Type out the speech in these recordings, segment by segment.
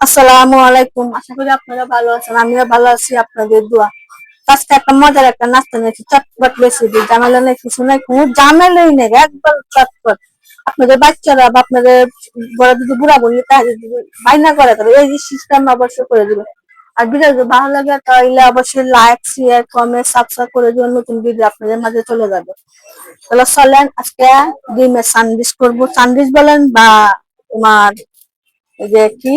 আসসালামু আলাইকুম। আশা করি আপনারা ভালো আছেন, আমিও ভালো আছি, আপনাদের দোয়া। আজকে একটা মজার একটা নাস্তা নিয়েছি, চটপট রেসিপি ঝামেলা নেই, কিছু নাই, কোনো ঝামেলাই নেই একবার চটপট। আপনাদের বাচ্চারা বা আপনাদের বড় যদি বুড়া বলি, তাহলে বাইনা করে তবে এই সিস্টেম অবশ্যই করে দিবে। আর ভিডিও ভালো লাগে, তাহলে অবশ্যই লাইক শেয়ার কমেন্ট সাবস্ক্রাইব করে দিবেন, নতুন ভিডিও আপনাদের মাঝে চলে যাবে। তাহলে চলেন, আজকে ডিমের স্যান্ডউইচ করব। স্যান্ডউইচ বলেন বা তোমার এই যে কি?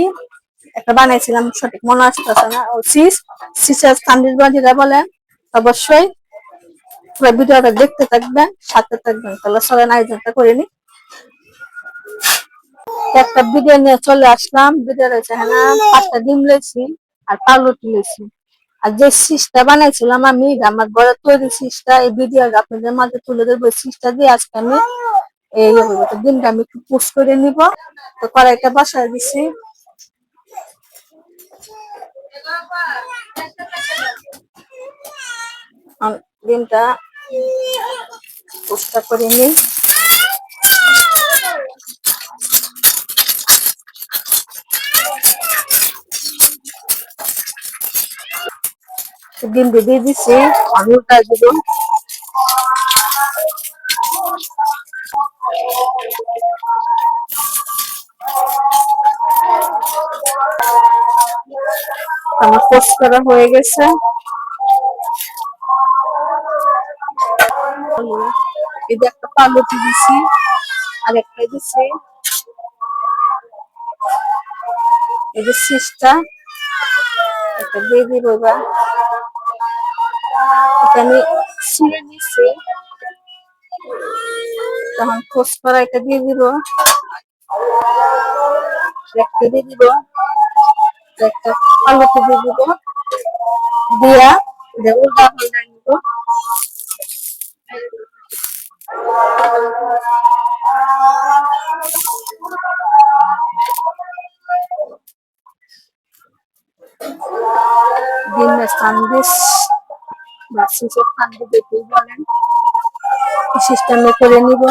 একটা বানাইছিলাম সঠিক মনে আসতেছে না। ও সিস সিসের স্যান্ডউইচ বা যেটা বলেন অবশ্যই ভিডিওটা দেখতে থাকবেন, সাথে থাকবেন, তাহলে চলেন আয়োজনটা করে নি একটা ভিডিও নিয়ে চলে আসলাম রয়েছে হ্যাঁ পাঁচটা ডিম লেছি আর পাউরুটি লেছি। আর যে সিসটা বানাইছিলাম আমি আমার ঘরে তৈরি সিসটা এই ভিডিও আপনাদের মাঝে তুলে দেবো সিসটা দিয়ে আজকে আমি এই ডিমটা আমি একটু পোস্ট করে নিব। তো কড়াইটা বসায় দিছি। ডিমটা পোস্টটা করে নিই। ডিম দিয়ে দিছি আমি উল্টা দিব। আমার পোস্ট করা হয়ে গেছে। এই একটা পালুটি দিছি আর একটা দিছি এই যে একটা দিব এবার এটা আমি ছিঁড়ে নিছি। তখন খোস করা দিয়ে দিব একটা দিয়ে দিব একটা পালুটি দিয়ে দিব। দিয়া যে উল্টা পাল্টা নিব ডিমের সান্দেশ বা শিশের সান্দেশ যেটাই বলেন। সিস্টেমে করে নিব।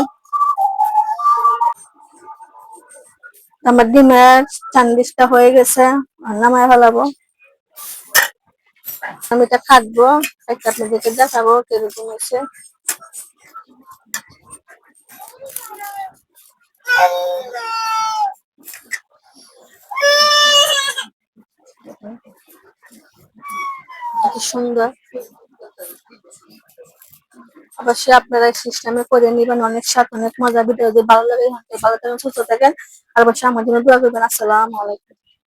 আমার ডিমের সান্দেশটা হয়ে গেছে। নামায় ফেলাবো আমি এটা কাটবো একটা আপনাদেরকে দেখাবো কীরকম কত সুন্দর। অবশ্যই আপনারা সিস্টেমে করে নিবেন, অনেক স্বাদ অনেক মজা ভিডিও যদি ভালো লাগে, ভালো থাকেন, সুস্থ থাকেন। আর অবশ্যই আমার জন্য দোয়া করবেন। আসসালামু আলাইকুম।